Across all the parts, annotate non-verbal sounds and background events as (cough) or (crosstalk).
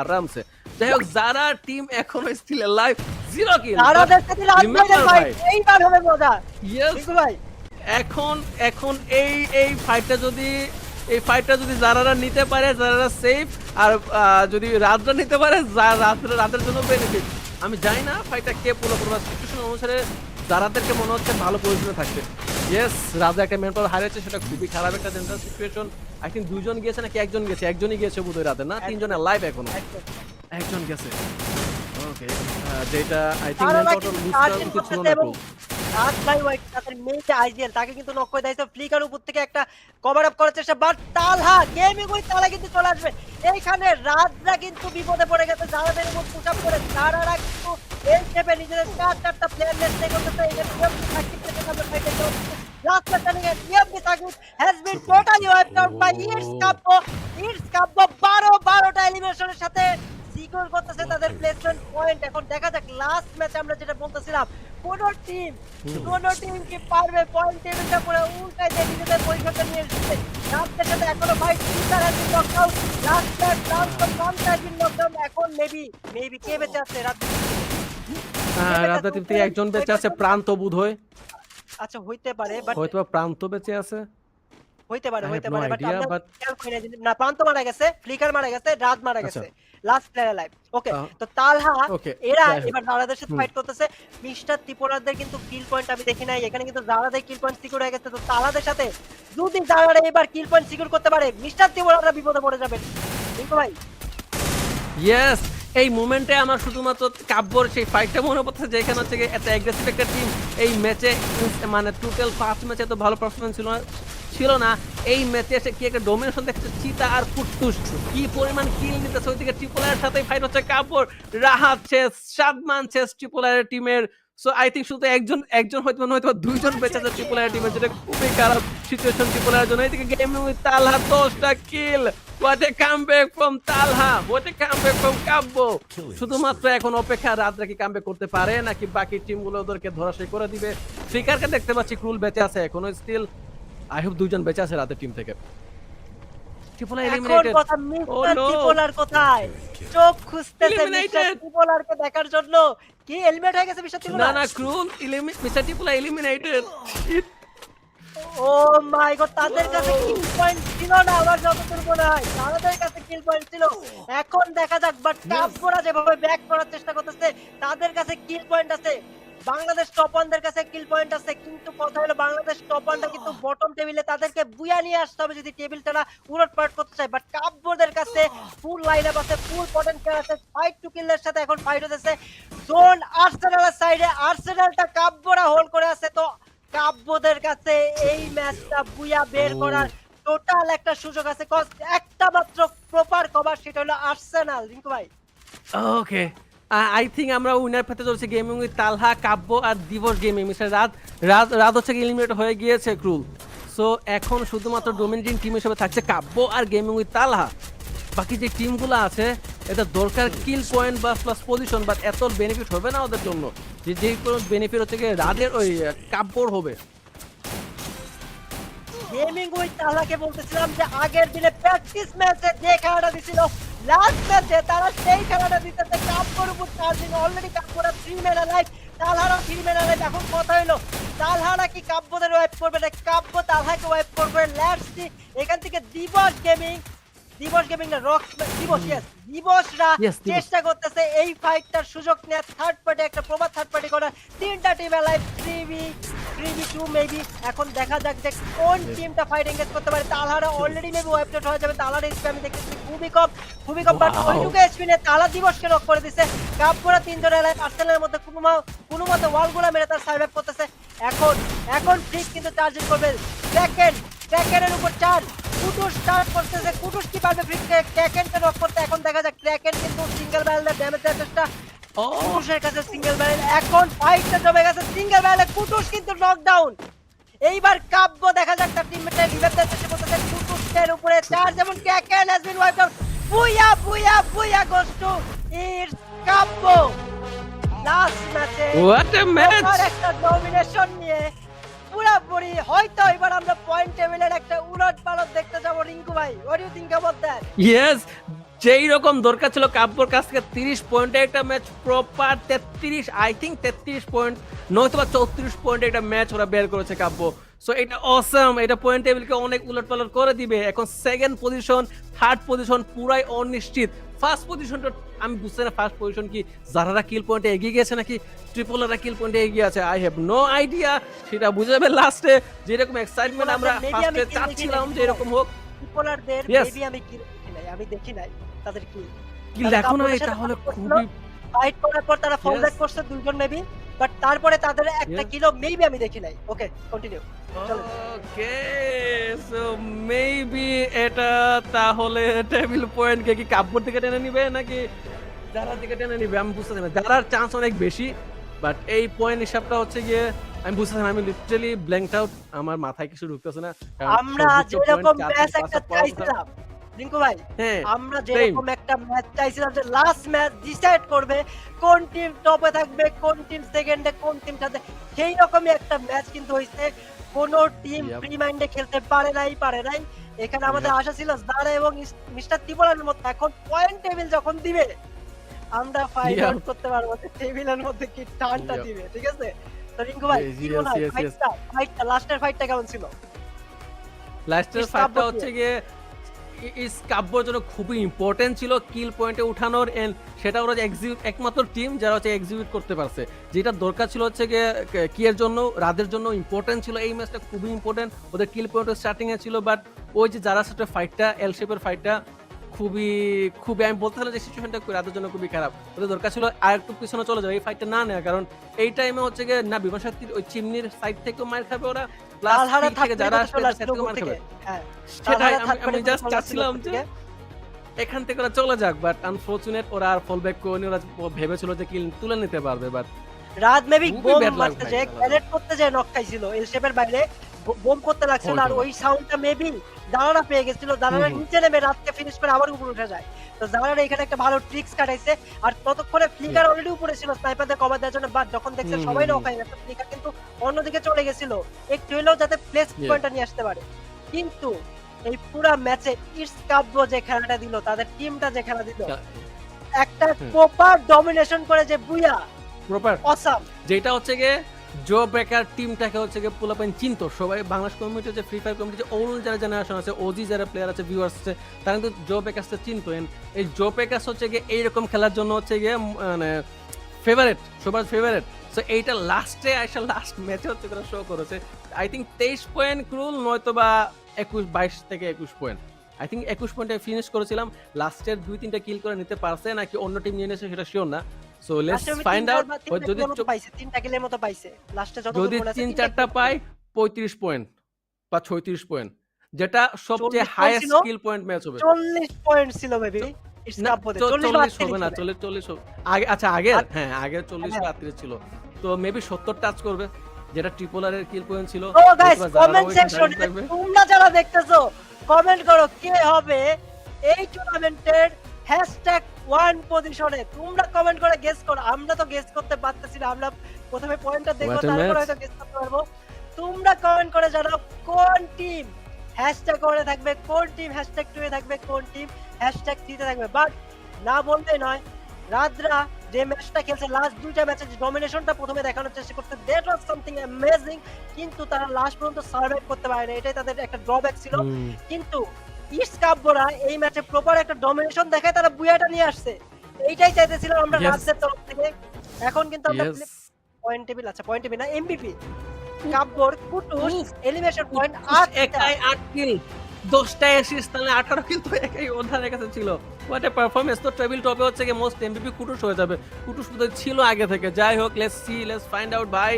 আরামসে। যাই হোক যারা টিম এখনও still live zero kill fight. এইবার হবে মজা। ইয়েস ভাই। এখন এখন এই এই ফাইটটা যদি এই ফাইটটা যদি যারারা নিতে পারে সেফ আর যদি রাতরা নিতে পারে রাতের জন্য বেনিফিট আমি জানি না ফাইটটা কে পুরো পুরো সিচুয়েশন অনুসারে যারাদেরকে মনে হচ্ছে ভালো পজিশনে থাকবে। ইয়েস রাজা একটা মেন পাওয়ার হারিয়েছে সেটা খুবই খারাপ একটা ডেঞ্জার সিচুয়েশন আই থিঙ্ক দুইজন গিয়েছে নাকি একজন গেছে একজনই গিয়েছে বোধহয় রাতে না? তিনজনের লাইভ এখনও। একজন। গেছে। ওকে যেটা আই থিঙ্ক মেন পাওয়ার বুঝতে করতেছে না খুব। ভাই কিন্তু চার চারটা প্লেয়ার নেস্টে করতেছে। এখানে ইএমপি সাকিব থেকে তাদের ফাইটে চলছে লাস্ট ম্যাচে EMP Sakib has been totally wiped out by it's Kapo it's Kapo 12 12টা এলিমিনেশনের সাথে সিকিউর করতেছে তাদের প্লেসমেন্ট পয়েন্ট এখন দেখা যাক লাস্ট ম্যাচে আমরা যেটা বলতেছিলাম কোন টিম কোন টিম কি পারবে পয়েন্ট টেবিলটা পুরো উল্টাই দিয়ে নিজেদের নিয়ে এসেছে। সাথে এখনও ভাই teacher has been knocked out last match last but one has been knocked এখন মেবি মেবি কে বেঁচে আছে? রাত হ্যাঁ, একজন বেঁচে আছে প্রান্ত বোধ হয় আচ্ছা হইতে পারে বাট হয়তো প্রান্ত বেঁচে আছে। হইতে পারে হইতে পারে বাট আমরা খেয়াল করি না না প্রান্ত মারা গেছে ফ্লিকার মারা গেছে রাত মারা আচ্ছা। গেছে লাস্ট প্লেয়ার লাইভ ওকে তো তালহা এরা এবার জারাদের সাথে ফাইট করতেছে। মিস্টার ত্রিপুরাদের কিন্তু কিল পয়েন্ট আমি দেখি নাই এখানে কিন্তু জারাদের কিল পয়েন্ট সিকিউর হয়ে গেছে তো তালহাদের সাথে যদি জারারা এবার কিল পয়েন্ট সিকিউর করতে পারে মিস্টার ত্রিপুরারা বিপদে পড়ে যাবেন ভাই। ইয়েস এই মোমেন্টে আমার শুধুমাত্র কাব্যর সেই ফাইটটা মনে পড়ছে যেখানে হচ্ছে এত অ্যাগ্রেসিভ একটা টিম এই ম্যাচে মানে টোটাল পাঁচ ম্যাচে এত ভালো পারফরমেন্স ছিল না। ছিল না। এই ম্যাচে এসে কি একটা ডোমিনেশন দেখছে চিতা আর কুট্টুস। কি পরিমাণ কিল নিতেছে ওইদিকে ট্রিপলারের সাথে ফাইট হচ্ছে কাব্যর রাহাত চেস সাদমান চেস ট্রিপলারের টিমের সো আই থিঙ্ক শুধু একজন একজন হয়তো মনে হয়তো দুইজন বেঁচে আছে টিমের যেটা খুবই খারাপ সিচুয়েশন জন্য। এইদিকে গেম উইথ তালহা দশটা kill what a comeback from Talha. What a comeback from Kabya. শুধুমাত্র এখন অপেক্ষা রাতরা কি কামব্যাক করতে পারে নাকি বাকি টিমগুলো ওদেরকে ধরাশায়ী করে দিবে? ফ্লিকারকে দেখতে পাচ্ছি ক্রুল বেঁচে আছে এখনও স্টিল আই হোপ দুইজন বেঁচে আছে রাতের টিম থেকে। ট্রিপল এলিমিনেটেড কথা মিস্টার no. ত্রিপুরার কোথায়? চোখ খুঁজতেছে মিস্টার. ত্রিপুরারকে দেখার জন্য। কি এলিমিনেট হয়ে গেছে মিস্টার না ত্রিপুরা না cruel mister triple eliminated oh my god তাদের কাছে কিল পয়েন্ট ছিল না আমার যতদূর মনে হয় তাদের কাছে কিল পয়েন্ট ছিল। এখন দেখা যাক বাট কাপড়া যেভাবে ব্যাক করার চেষ্টা করতেছে তাদের কাছে কিল পয়েন্ট আছে। বাংলাদেশ টপ ওয়ানদের কাছে কিল পয়েন্ট আছে কিন্তু কথা হলো বাংলাদেশ টপ ওয়ানটা কিন্তু বটম টেবিলে তাদেরকে বুয়া নিয়ে আসতে হবে যদি টেবিলটা না উলট পালট করতে চায়। বাট কাপড়দের কাছে ফুল লাইন আপ আছে ফুল পটেনশিয়াল আছে ফাইট টু কিলের সাথে এখন ফাইট হতেছে। জোন আর্সেনালের সাইডে আর্সেনালটা কাব্যরা হোল্ড করে আছে তো কাব্যদের কাছে এই ম্যাচটা বুয়া বের. করার টোটাল একটা সুযোগ আছে একটা মাত্র প্রপার কভার সেটা হলো আর্সেনাল রিঙ্কু ভাই। ওকে আই থিঙ্ক আমরা উইনার পেতে চলছে গেমিং উইথ তালহা, কাব্য আর দিবস গেমিং মিস্টার রাত রাত রাত হচ্ছে এলিমিনেট হয়ে গিয়েছে ক্রুল সো এখন শুধুমাত্র ডোমিনেটিং টিম হিসেবে থাকছে কাব্য আর গেমিং উইথ তালহা। বাকি যে টিমগুলো আছে, এটা দরকার কিল পয়েন্ট বা প্লাস পজিশন বাট এত বেনিফিট হবে না ওদের জন্য। যে যে কোনো বেনিফিট হচ্ছে রাদের ওই কাব্যর হবে। গেমিং উইথ তাহলাকে বলতেছিলাম যে আগের দিনে প্র্যাকটিস ম্যাচে যে খেলাটা দিছিল লাস্ট ম্যাচে তারা সেই খেলাটা দিতেছে কাপড় উপর চার্জিং অলরেডি কাপড়া থ্রি ম্যান লাইফ তালহারা থ্রি ম্যান লাইফ এখন কথা হলো তালহারা কি কাব্যদের ওয়াইপ করবে? না কাব্য তালহাকে ওয়াইপ করবে। লেটস সি এখান থেকে দিবস গেমিং দিবস গেমিং না রক দিবস ইয়েস দিবসরা চেষ্টা করতেছে এই ফাইটটার সুযোগ নেওয়ার থার্ড পার্টি একটা প্রবাদ থার্ড পার্টি করার তিনটা team live three three two maybe এখন দেখা যাক যে কোন টিমটা ফাইট এঙ্গেজ করতে পারে। তালহারা অলরেডি মেবি ওয়েবসাইট হয়ে যাবে। তালহার এইচপি আমি দেখতেছি খুবই কম খুবই কম বাট ওইটুকু এইচপি নিয়ে তালা দিবসকে রক করে দিছে। কাপড়া তিনজন লাইভ আর্সেনালের মধ্যে কোনো কোনো মতে ওয়ালগুলো মেরে তার সার্ভাইভ করতেছে। এখন এখন ঠিক কিন্তু চার্জিং করবে। সেকেন্ড সেকেন্ডের উপর চার্জ কুটুস স্টার্ট করতেছে। কুটুস কি পারবে? ফ্রি ক্র্যাকেনকে রক করতে। এখন দেখা যাক ক্র্যাকেন কিন্তু সিঙ্গেল ব্যারেলের ড্যামেজ চেষ্টা। কুটুসের কাছে সিঙ্গেল ব্যারেল এখন ফাইটটা জমে গেছে সিঙ্গেল ব্যারেলে কুটুস কিন্তু নকডাউন এইবার কাব্য দেখা যাক তার টিমমেটে রিভাইভ দেওয়ার চেষ্টা করতেছে কুটুসের উপরে। চার্জ যেমন Kraken has been wiped out বুয়া বুয়া বুয়া goes to it's Kabya. Last ম্যাচে হোয়াট এ ম্যাচ একটা ডমিনেশন নিয়ে পুরোপুরি হয়তো এবার আমরা পয়েন্ট টেবিলের একটা উলট পালট দেখতে যাব। রিঙ্কু ভাই what you think about that yes যেই রকম দরকার ছিল কাব্যর কাছ থেকে তিরিশ পয়েন্টে একটা ম্যাচ প্রপার তেত্রিশ আই থিঙ্ক তেত্রিশ পয়েন্ট নয়তো বা চৌত্রিশ পয়েন্টে একটা ম্যাচ ওরা বের করেছে কাব্য। সো এটা অসাম এটা পয়েন্ট টেবিলকে অনেক উলট পালট করে দিবে। এখন সেকেন্ড পজিশন থার্ড পজিশন পুরাই অনিশ্চিত। ফার্স্ট পজিশনটা আমি বুঝতে না ফার্স্ট পজিশন কি যারা কিল পয়েন্টে এগিয়ে গেছে নাকি ট্রিপলাররা কিল পয়েন্টে এগিয়ে আছে? আই হ্যাভ নো আইডিয়া সেটা বুঝে যাবে লাস্টে যেরকম এক্সাইটমেন্ট আমরা ফার্স্টে চাচ্ছিলাম যে এরকম হোক। ট্রিপলারদের মেবি আমি কি আমি দেখি নাই। তাদের কি কি না এটা হলে? খুবই ফাইট করার পর তারা ফল ব্যাক করছে দুইজন মেবি বাট তারপরে তাদের একটা কিলো মেবি আমি দেখি নাই। Okay continue okay so maybe এটা তাহলে টেবিল পয়েন্ট কে কি দিকে টেনে নিবে নাকি যারা দিকে টেনে নিবে আমি বুঝতে না। যারার চান্স অনেক বেশি বাট এই পয়েন্ট হিসাবটা হচ্ছে গিয়ে আমি বুঝতে না আমি লিটারালি ব্ল্যাঙ্কড আউট আমার মাথায় কিছু ঢুকতেছে না। আমরা যেরকম ম্যাচ একটা। চাইছিলাম। রিঙ্কু ভাই হ্যাঁ আমরা যেরকম একটা ম্যাচ চাইছিলাম যে লাস্ট ম্যাচ ডিসাইড করবে কোন টিম টপে থাকবে কোন টিম সেকেন্ডে কোন টিম সাথে সেই রকমই একটা ম্যাচ কিন্তু হইছে কোন টিম ফ্রি মাইন্ডে খেলতে পারে নাই পারে নাই। এখানে আমাদের আশা ছিল জারা এবং মিস্টার তিবলার মতো এখন পয়েন্ট টেবিল যখন দিবে আমরা ফাইট আউট করতে পারব টেবিলের মধ্যে কি টানটা দিবে ঠিক আছে? তো রিঙ্কু ভাই. ফাইটটা ফাইটটা লাস্টের ফাইটটা কেমন ছিল? লাস্টের ফাইটটা হচ্ছে গিয়ে ইস কাব্যর জন্য খুবই ইম্পর্টেন্ট ছিল কিল পয়েন্টে উঠানোর এন্ড সেটা ওরা এক্সিকিউট একমাত্র টিম যারা হচ্ছে এক্সিকিউট করতে পারছে। যেটা দরকার ছিল হচ্ছে গিয়ে, কে- কি এর জন্য, রাদের জন্য ইম্পর্টেন্ট ছিল। এই ম্যাচটা খুবই ইম্পর্টেন্ট ওদের কিল পয়েন্ট স্টার্টিং এ ছিল বাট ওই যে যারা সাথে ফাইটটা এল ফাইটটা খুবই খুবই আমি বলতে পারি যে সিচুয়েশনটা রাদের জন্য খুবই খারাপ। ওদের দরকার ছিল আর একটু পিছনে চলে যাবে এই ফাইটটা না নেওয়া, কারণ এই টাইমে হচ্ছে গিয়ে না, বিমান শক্তির ওই চিমনির সাইড থেকেও মার খাবে ওরা প্লাস থেকে যারা থেকে হ্যাঁ সেটাই আমি- থার্ড আমি পার্টি জাস্ট চাচ্ছিলাম যে এখান থেকে ওরা চলে যাক বাট আনফরচুনেট ওরা আর ফল ব্যাক করে ওরা ভেবেছিল যে কিল তুলে নিতে পারবে বাট রাত মেবি বোম মারতে যায়। ক্যারেট করতে যায় নক খাইছিল এল শেপের বাইরে বোম করতে লাগছিল আর ওই সাউন্ডটা মেবি দাঁড়ানা পেয়ে গেছিল হুম। নিচে নেমে রাতকে ফিনিশ করে আবার উপরে উঠে যায়। তো দাঁড়ানা এখানে একটা ভালো ট্রিক্স কাটাইছে আর ততক্ষণে ফ্লিকার অলরেডি উপরে ছিল স্নাইপারদের কভার দেওয়ার জন্য বাট যখন দেখছে সবাই হুম নক হয়ে গেছে ফ্লিকার কিন্তু অন্যদিকে চলে গেছিল। একটু হলেও যাতে প্লেস পয়েন্টটা নিয়ে আসতে পারে। কিন্তু এই পুরা ম্যাচে ইটস কাব্য যে খেলাটা দিল তাদের টিমটা যে খেলা দিল একটা প্রপার ডমিনেশন করে যে বুয়া প্রপার অসাম যেটা হচ্ছে গিয়ে জো ব্রেকার টিমটাকে হচ্ছে গিয়ে চিনতো সবাই বাংলাদেশ কমিউনিটি যে ফ্রি ফায়ার কমিউনিটি যারা জেনারেশন আছে ওজি যারা প্লেয়ার আছে ভিউয়ার্স আছে, তারা কিন্তু জো ব্রেকার্সকে চিনতো। এই জো ব্রেকার্স হচ্ছে গিয়ে এইরকম খেলার জন্য হচ্ছে গিয়ে মানে ফেভারেট সবার ফেভারেট সো এইটা লাস্টে আইসা লাস্ট ম্যাচে হচ্ছে শো করেছে। আই থিঙ্ক তেইশ পয়েন্ট ক্রুল নয়তো বা একুশ, বাইশ থেকে একুশ পয়েন্ট আই থিঙ্ক একুশ পয়েন্টে ফিনিশ করেছিলাম। লাস্টের দুই তিনটা কিল করে নিতে পারছে, নাকি অন্য টিম নিয়ে নিয়েছে সেটা শিওর না। সো লেটস ফাইন্ড আউট যদি পাইছে? তিনটা কিলের মতো পাইছে। লাস্টে যত যদি তিন চারটা পাই পঁয়ত্রিশ পয়েন্ট বা ছয়ত্রিশ পয়েন্ট যেটা সবচেয়ে হাইয়েস্ট? স্কিল পয়েন্ট ম্যাচ হবে। চল্লিশ পয়েন্ট ছিল না, হবে না হবে। আগে আচ্ছা হ্যাঁ হ্যাঁ। বা আটত্রিশ ছিল। তো মেবি সত্তর টাচ করবে যেটা ট্রিপলারের কিল পয়েন্ট ছিল। ও গাইস কমেন্ট সেকশনে তোমরা যারা দেখতেছো কমেন্ট করো কে হবে এই টুর্নামেন্টের হ্যাশট্যাগ ওয়ান পজিশনে তোমরা কমেন্ট করে গেস করো। আমরা তো গেস করতে পারতেছি না। আমরা প্রথমে পয়েন্টটা দেখব তারপর হয়তো গেস করতে পারব। তোমরা কমেন্ট করে জানাও কোন টিম হ্যাশট্যাগ ওয়ানে থাকবে কোন টিম হ্যাশট্যাগ টু এ থাকবে কোন টিম হ্যাশট্যাগ থ্রিতে থাকবে। বাট না বললে নয় রাজরা যে ম্যাচটা খেলছে লাস্ট দুইটা ম্যাচে ডমিনেশনটা প্রথমে দেখানোর চেষ্টা করতে দ্যাট ওয়াজ সামথিং অ্যামেজিং কিন্তু তারা লাস্ট পর্যন্ত সার্ভাইভ করতে পারে না এটাই তাদের একটা ড্রব্যাক ছিল। কিন্তু ইস্ট কাব্যরা এই ম্যাচে প্রপার একটা ডমিনেশন দেখায় তারা বুয়াটা নিয়ে আসছে। এইটাই চাইতেছিলাম আমরা তরফ থেকে। এখন কিন্তু আমরা পয়েন্ট টেবিল আচ্ছা পয়েন্ট টেবিল না এমবিপি কাব্যর কুটুস এলিমিনেশন পয়েন্ট একাই আট কিল দশটা এসিস তাহলে আঠারো কিল তো একাই ওধারের কাছে ছিল। হোয়াট এ পারফরমেন্স তো টেবিল টপে হচ্ছে কি মোস্ট এমবিপি কুটুস হয়ে যাবে। কুটুস বোধহয় ছিল আগে থেকে। যাই হোক let's see let's find out ভাই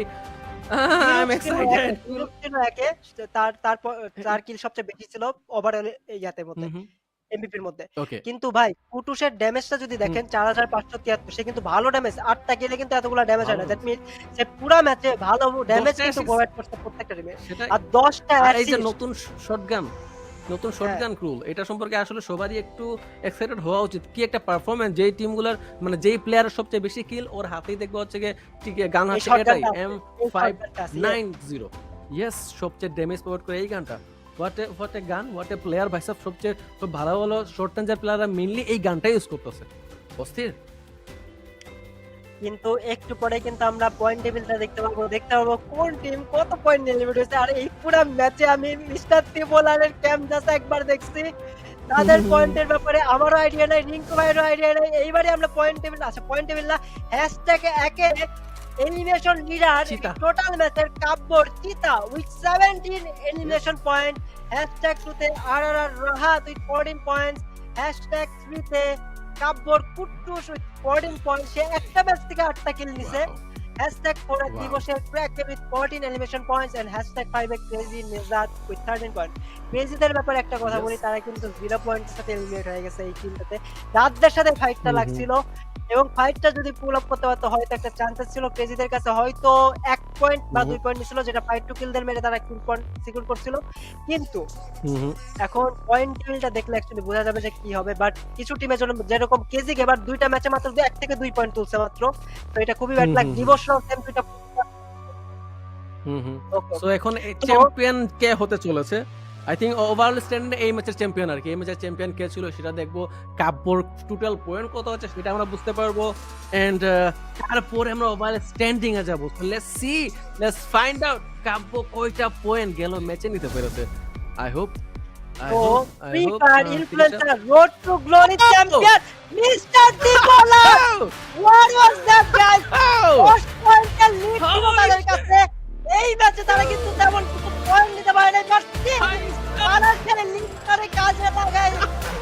আই এক্সাইটেড তার তার কিল সবচেয়ে বেশি ছিল ওভারঅল ইয়াতে মধ্যে এমবিপির মধ্যে। কিন্তু ভাই কুটুসের ড্যামেজটা যদি দেখেন চার হাজার পাঁচশো তিয়াত্তর সে কিন্তু ভালো ড্যামেজ আটটা গেলে কিন্তু এতগুলো ড্যামেজ হয় না। দ্যাট মিন সে পুরা ম্যাচে ভালো ড্যামেজ কিন্তু প্রোভাইড করছে প্রত্যেকটা টিমে আর দশটা এই যে নতুন শটগান নতুন শটগান ক্রুল এটা সম্পর্কে আসলে সবারই একটু এক্সাইটেড হওয়া উচিত। কি একটা পারফরম্যান্স যেই টিমগুলোর মানে যেই প্লেয়ারের সবচেয়ে বেশি কিল ওর হাতেই দেখব হচ্ছে গিয়ে গান হচ্ছে এটাই M five nine zero yes সবচেয়ে ড্যামেজ প্রোভাইড করে এই গানটা। হোয়াট এ হোয়াট এ গান হোয়াট এ প্লেয়ার ভাই সব সবচেয়ে ভালো ভালো শর্ট রেঞ্জের প্লেয়াররা মেইনলি এই গানটাই ইউজ করতেছে। অস্থির। কিন্তু একটু পরে কিন্তু আমরা পয়েন্ট টেবিলটা দেখতে পাবো। দেখতে পাবো কোন টিম কত পয়েন্ট নিয়ে লিমিট হয়েছে আর এই পুরো ম্যাচে আমি মিস্টার ত্রিপোলারের ক্যাম্প জাস্ট একবার দেখছি। তাদের পয়েন্টের ব্যাপারে আমারও আইডিয়া নাই রিঙ্কু ভাইয়েরও আইডিয়া নাই। এইবারে আমরা পয়েন্ট টেবিল আচ্ছা পয়েন্ট টেবিল না হ্যাশট্যাগ একে এলিমিনেশন লিডার। টোটাল ম্যাচের কাব্যর চিতা উইথ 17 এলিমিনেশন পয়েন্ট হ্যাশট্যাগ টুতে আর আর আর রাহাত উইথ 14 পয়েন্টস হ্যাশট্যাগ থ্রিতে কাব্যর কুট্টুস উইথ 14 পয়েন্ট সে একটা ম্যাচ থেকে আটটা কিল নিছে। হ্যাশট্যাগ ফোর এক দিবসের ক্র্যাকের with 14 elimination points and hashtag five a crazy Nijat with 13 point ক্রেজিদের ব্যাপারে একটা কথা বলি তারা কিন্তু জিরো পয়েন্টের সাথে এলিমিনেট হয়ে গেছে এই টিমটাতে রাতদের সাথে ফাইটটা। লাগছিল। এবং ফাইটটা যদি পুল আপ করতে পারতো হয়তো একটা চান্সেস ছিল ক্রেজিদের কাছে হয়তো এক পয়েন্ট বা। দুই পয়েন্ট ছিল যেটা ফাইট টু কিলদের মেরে তারা কিল পয়েন্ট সিকিউর করছিল। কিন্তু এখন পয়েন্ট টেবিলটা দেখলে অ্যাকচুয়ালি বোঝা যাবে যে কি হবে বাট কিছু টিমের জন্য যেরকম কেজি এবার দুইটা ম্যাচে মাত্র এক থেকে দুই পয়েন্ট তুলছে মাত্র তো এটা খুবই ব্যাড লাগ। দিবসরাও সেম দুইটা হুম হুম। সো এখন চ্যাম্পিয়ন কে হতে চলেছে? আই থিঙ্ক ওভারঅল স্ট্যান্ডার্ডে এই ম্যাচের চ্যাম্পিয়ন আর কি। এই ম্যাচের চ্যাম্পিয়ন কে ছিল সেটা দেখব। কাব্যর টোটাল পয়েন্ট কত হচ্ছে সেটা আমরা বুঝতে পারব। এন্ড তারপরে আমরা ওভারঅল স্ট্যান্ডিং এ যাব। Let's see let's find out Kabya কয়টা পয়েন্ট গেল ম্যাচে নিতে পেরেছে। আই হোপ আই তো hope I free hope fire influencer road to glory champion mister দিবোলা what was that guys first পয়েন্টের লিড ছিল তাদের কাছে। এই ম্যাচে তারা কিন্তু তেমন পয়েন্ট নিতে পারে নাই বাট লিড করে কাজে লাগায়।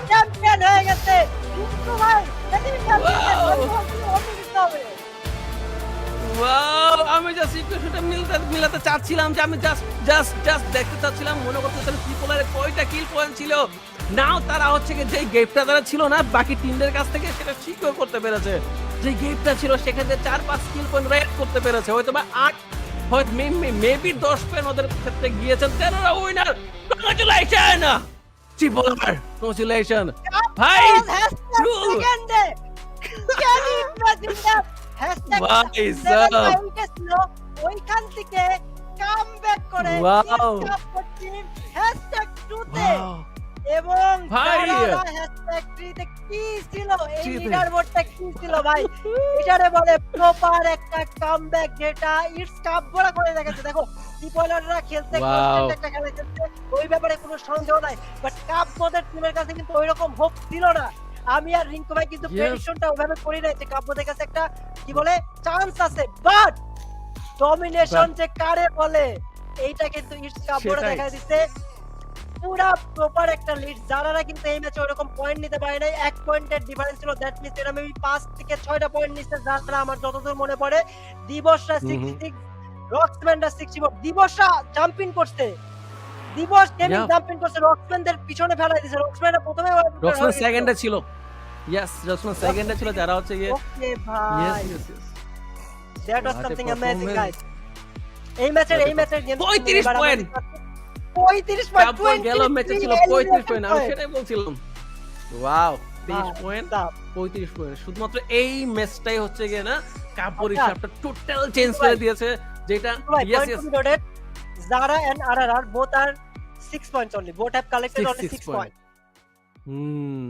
চ্যাম্পিয়ন হয়ে গেছে। কিন্তু ভাই সেদিন আমি জাস্ট মিলতে চাচ্ছিলাম যে আমি জাস্ট জাস্ট জাস্ট দেখতে চাচ্ছিলাম, মনে করতেছিলাম ট্রিপলারে কয়টা কিল পয়েন্ট ছিল। নাও তারা হচ্ছে কি যে গেপটা তারা ছিল না, বাকি টিমদের কাছ থেকে সেটা সিকিউর করতে পেরেছে। যে গেপটা ছিল, সেখান চার, পাঁচ কিল পয়েন্ট রেড করতে পেরেছে। হয়তো বা আট হয়তো মেবি দশ পয়েন্ট ওদের ক্ষেত্রে গিয়েছেন। তেরোরা উইনার কংগ্রাচুলেশন ট্রিপলার কংগ্রাচুলেশন ভাই ভাই ওইখান থেকে করে হ্যাশট্যাগ টুতে ওয়াও এবং ভাই। হ্যাশট্যাগ কি ছিল এই থ্রিতে। লিডার বোর্ডটা কি ছিল ভাই এটারে বলে প্রপার একটা কামব্যাক যেটা ইটস কাপড়া করে দেখাচ্ছে দেখো টিপলাররা খেলতে Wow. একটা খেলা খেলতে ওই ব্যাপারে কোনো সন্দেহ নাই বাট কাপ কাপবোদের টিমের কাছে কিন্তু ওইরকম হোপ ছিল না আমি আর রিঙ্কু ভাই কিন্তু প্রেডিকশনটা ওভাবে করি নাই যে কাব্যদের কাছে একটা কি বলে চান্স আছে বাট ডমিনেশন যে কারে বলে এইটা কিন্তু ইটস কাব্যরা সেটাই। দেখা দিচ্ছে পুরা প্রপার একটা লিড যারা কিন্তু এই ম্যাচে ওরকম পয়েন্ট নিতে পারে নাই এক পয়েন্টের ডিফারেন্স ছিল। দ্যাট মিন্স এরা মেবি পাঁচ থেকে ছয়টা পয়েন্ট নিচ্ছে যারা আমার যতদূর মনে পড়ে। দিবসরা। সিক্সটি সিক্স রক্সম্যানরা সিক্সটি ফোর দিবসরা জাম্পিং করছে। দিবস গেমিং. জাম্পিং করছে? রক্সম্যানদের পিছনে ফেলাই দিছে। রক্সম্যানরা প্রথমে রক্সম্যান সেকেন্ডে ছিল। ইয়েস রক্সম্যান সেকেন্ডে ছিল। যারা হচ্ছে গিয়ে ওকে ভাই। Yes yes that was something amazing guys এই ম্যাচের এই ম্যাচের গেম 35 point. 35 পয়েন্ট তারপর গেল ম্যাচে ছিল 35 পয়েন্ট আমি সেটাই বলছিলাম ওয়াও 23 পয়েন্ট 35 পয়েন্ট শুধুমাত্র এই ম্যাচটাই হচ্ছে গিয়ে না কাপড়। হিসাবটা টোটাল চেঞ্জ করে দিয়েছে যেটা ইয়েস ইয়েস আর and R both are six points only both have collected only only six six point. points. Hmm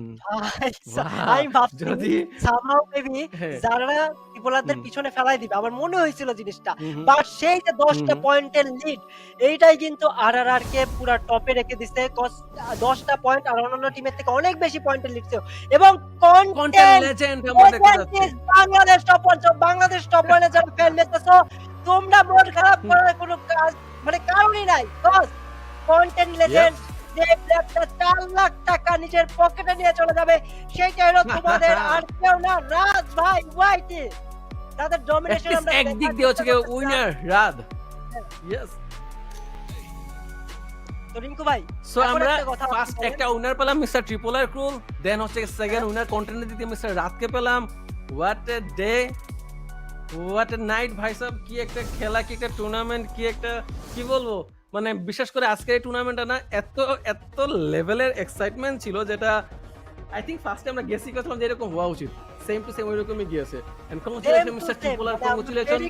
Wow. আমি ভাবছি যদি somehow maybe (laughs) হ্যাঁ। যারা ত্রিপোলারদের হুম। পিছনে ফেলাই দিবে আমার মনে হয়েছিল জিনিসটা হুম হুম। বাট সেই যে দশটা হুম। পয়েন্টের লিড এইটাই কিন্তু আরআরআর কে পুরো টপে রেখে দিছে দশটা পয়েন্ট আর অন্যান্য টিমের থেকে অনেক বেশি পয়েন্টের লিড ছিল এবং কন্টেন্ট কন্টেন্ট লেজেন্ড আমরা দেখতে যাচ্ছি বাংলাদেশ টপ বাংলাদেশ টপ ওয়ানে যারা ফ্যান মেতেছো তোমরা মন খারাপ করার কোনো কাজ মানে কারণই নাই কজ কন্টেন্ট লেজেন্ড যে প্লেয়ারটা চার লাখ টাকা নিজের পকেটে নিয়ে চলে যাবে হলো তোমাদের (laughs) আর কেউ না রাজ ভাই ওয়াইটি তাদের ডমিনেশন আমরা একদিক দিয়ে হচ্ছে উইনার হ্যাঁ। ইয়েস তো রিঙ্কু ভাই সো আমরা একটা কথা আপনি ফার্স্ট একটা উইনার পেলাম মিস্টার ট্রিপলার ক্রুল দেন হচ্ছে সেকেন্ড উইনার কন্টেন্ট দিতে মিস্টার রাতকে পেলাম। What a day what a night ভাই সাহেব কি একটা খেলা কি একটা টুর্নামেন্ট কি একটা কি বলব? মানে বিশেষ করে আজকের এই টুর্নামেন্টটা না এত এত লেভেলের এক্সাইটমেন্ট ছিল যেটা আই থিঙ্ক ফার্স্টে আমরা গেসি করছিলাম যে এরকম হওয়া উচিত। সেম টু সেম ওইরকমই গিয়েছে। এন্ড কংগ্রেচুলেশন মিস্টার মানে কংগ্রেচুলেশন